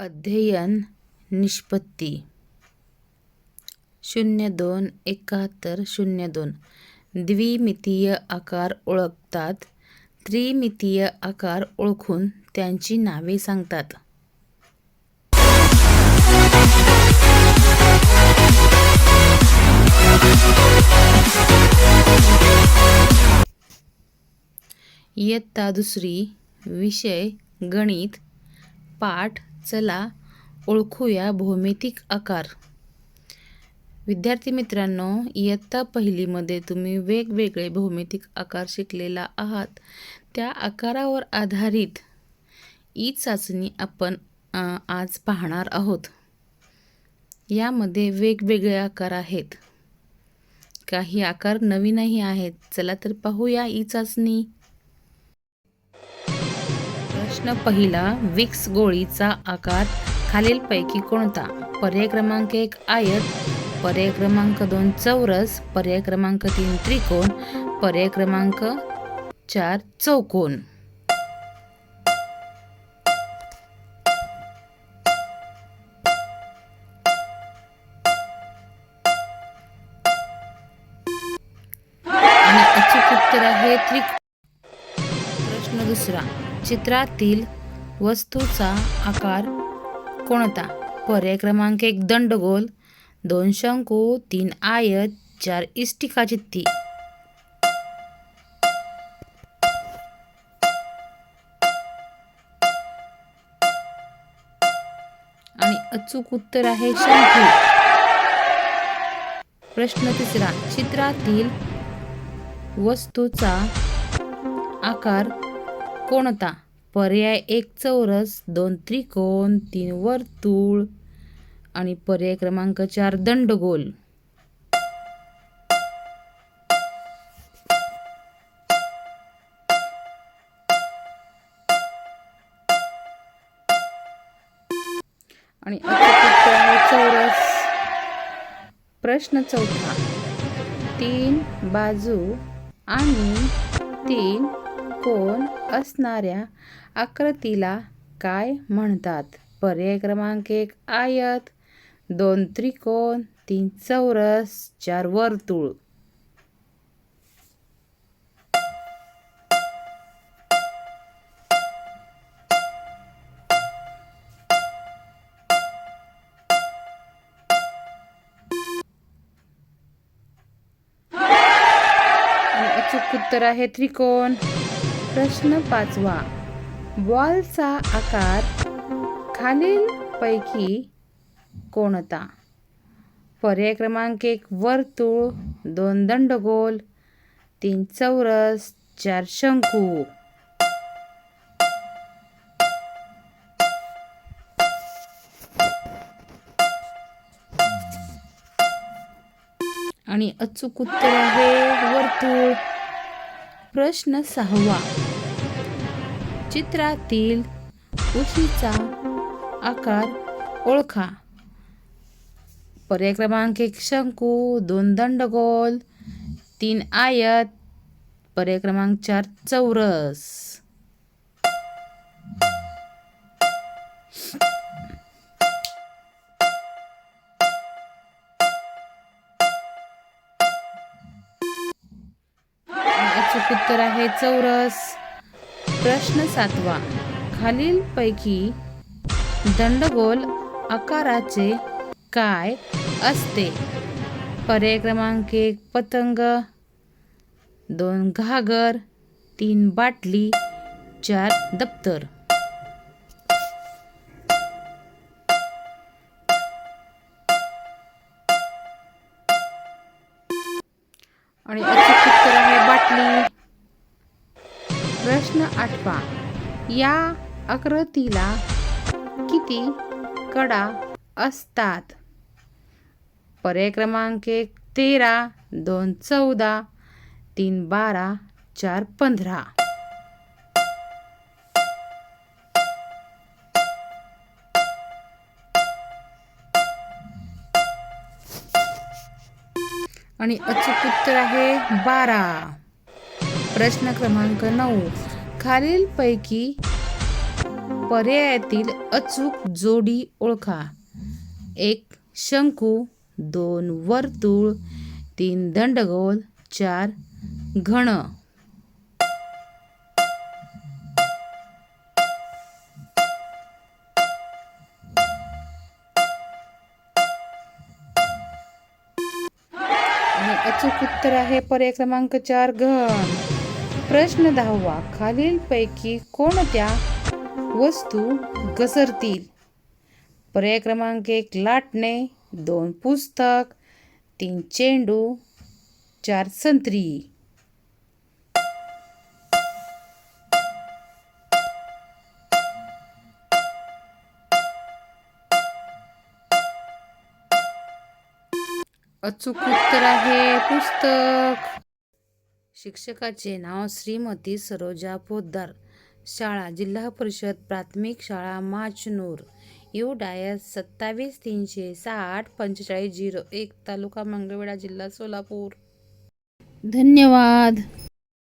अध्ययन निष्पत्ती. शून्य दोन एकाहत्तर शून्य दोन. द्विमितीय आकार ओळखतात. त्रिमितीय आकार ओळखून त्यांची नावे सांगतात. इयत्ता दुसरी विषय गणित पाठ चला ओळखूया भौमितिक आकार. विद्यार्थी मित्रांनो इयत्ता पहिलीमध्ये तुम्ही वेगवेगळे भौमितिक आकार शिकलेला आहात. त्या आकारावर आधारित ई चाचणी आपण आज पाहणार आहोत. यामध्ये वेगवेगळे आकार आहेत. काही आकार नवीनही आहेत. चला तर पाहूया ई चाचणी. प्रश्न पहिला विक्स गोळीचा आकार खालीलपैकी कोणता? पर्याय क्रमांक एक आयत. पर्याय क्रमांक दोन चौरस. पर्याय क्रमांक तीन त्रिकोण. पर्याय क्रमांक चार चौकोन. आणि अचूक उत्तर आहे त्रिकोण प्रश्न दुसरा. चित्रातील वस्तूचा आकार कोणता? पर्याय क्रमांक एक दंडगोल. दोन शंकू. तीन आयत. चार इष्टिका चित्ती आणि अचूक उत्तर आहे शंकू. प्रश्न तिसरा चित्रातील वस्तूचा आकार कोणता पर्याय एक चौरस दोन त्रिकोण तीन वर्तुळ आणि पर्याय क्रमांक चार दंडगोल. आणि चौरस. प्रश्न चौथा. तीन बाजू आणि तीन कोण असणाऱ्या आकृतीला काय म्हणतात? पर्याय क्रमांक एक आयत. दोन त्रिकोण. तीन चौरस. चार वर्तुळ. उत्तर आहे त्रिकोण. प्रश्न पाचवा. बॉलचा आकार खालील पैकी कोणता? पर्याय क्रमांक एक वर्तुळ दोन दंडगोल तीन चौरस चार शंकू. आणि अचूक उत्तर आहे वर्तुळ. प्रश्न सहावा. चित्रातील उशीचा आकार ओळखा. पर्याय क्रमांक एक शंकू दोन दंडगोल तीन आयत. पर्याय क्रमांक चार चौरस. उत्तर आहे चौरस. प्रश्न सातवा. खालील पैकी दंडगोल आकाराचे काय असते? पर्याय क्रमांक एक पतंग. दोन घागर. तीन बाटली. चार दप्तर. आणि अचूक उत्तर आहे बाटली. प्रश्न आठवा. या आकृतीला किती कडा असतात? पर्याय क्रमांक एक तेरा दोन चौदा तीन बारा चार पंधरा. आणि अचूक उत्तर आहे बारा. प्रश्न क्रमांक नऊ. खालीलपैकी पर्यायातील अचूक जोडी ओळखा. एक शंकू. दोन वर्तुळ. तीन दंडगोल. चार घन. अचूक उत्तर आहे पर्याय क्रमांक चार घन. प्रश्न दहावा. खालीलपैकी कोणत्या वस्तू घसरतील? पर्याय क्रमांक एक लाटणे. दोन पुस्तक. तीन चेंडू. चार संत्री. अचूक उत्तर आहे पुस्तक. शिक्षकाचे नाव श्रीमती सरोजा पोद्दार. शाळा जिल्हा परिषद प्राथमिक शाळा माचनूर. यू डायस सत्तावीस तीनशे साठ पंचेचाळीस झिरो एक तालुका मंगळवेढा जिल्हा सोलापूर. धन्यवाद.